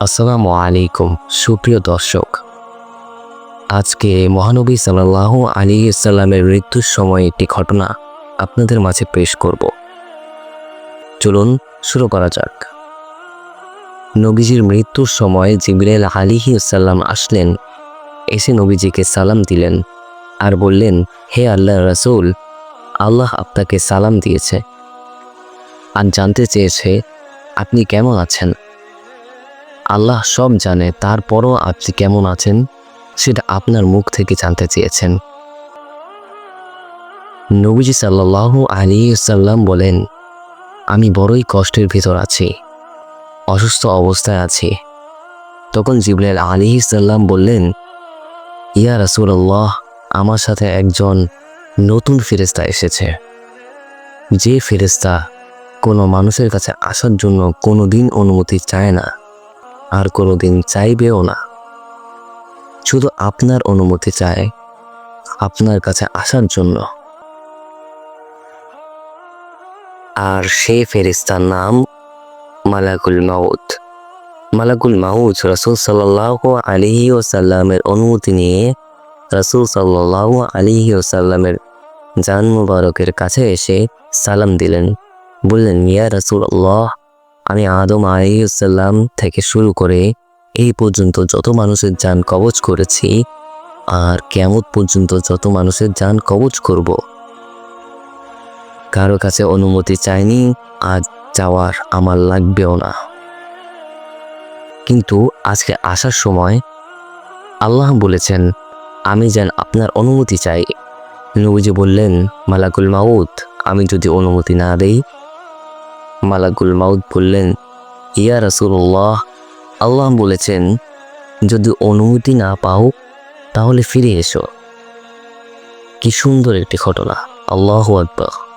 আসসালামু আলাইকুম, সুপ্রিয় দর্শক। আজকে মহানবী সাল্লাহ আলী সাল্লামের মৃত্যুর সময় একটি ঘটনা আপনাদের মাঝে পেশ করব। চলুন শুরু করা যাক। নবীজির মৃত্যুর সময় জিবরাইল আলিহি সাল্লাম আসলেন। এসে নবীজিকে সালাম দিলেন আর বললেন, হে আল্লাহ রসুল, আল্লাহ আপনাকে সালাম দিয়েছে। আর জানতে চেয়েছে, আপনি কেমন আছেন? আল্লাহ সব জানে, তারপরও আপনি কেমন আছেন? সেটা আপনার মুখ থেকে জানতে চেয়েছেন। নবীজি সাল্লাহ আলী সাল্লাম বলেন, আমি বড়ই কষ্টের ভিতর আছি, অসুস্থ অবস্থায় আছি। তখন জিবরাইল আলী সাল্লাম বললেন, ইয়া রাসূলুল্লাহ, আমার সাথে একজন নতুন ফেরেস্তা এসেছে। যে ফেরেস্তা কোনো মানুষের কাছে আসার জন্য কোনো দিন অনুমতি চায় না। আর কোনো দিন চাইবেও না। শুধু আপনার অনুমতি চায় আপনার কাছে আসার জন্য। আর সেই ফেরিস্তার নাম মালাকুল মাউত। মালাকুল মাউত রসুল সাল্লাহ আলিহি ওসাল্লামের অনুমতি নিয়ে রসুল সাল্লাহ আলিহি ওসাল্লামের জান মুবারকের কাছে এসে সালাম দিলেন। বললেন, ইয়া রসুল আল্লাহ আমি আদম আলাইসাল্লাম থেকে শুরু করে এই পর্যন্ত যত মানুষের যান কবচ করেছি, আর কেমত পর্যন্ত যত মানুষের যান কবচ করব। কারও কাছে অনুমতি চাইনি, আজ যাওয়ার আমার লাগবেও না। কিন্তু আজকে আসার সময় আল্লাহ বলেছেন, আমি যেন আপনার অনুমতি চাই। নবীজি বললেন, মালাকুল মাউদ আমি যদি অনুমতি না দেই মালাকুল মাউদ বললেন, ইয়া রাসুল্লাহ আল্লাহ বলেছেন, যদি অনুমতি না পাও, তাহলে ফিরে এসো। কি সুন্দর একটি ঘটনা। আল্লাহ আকবার।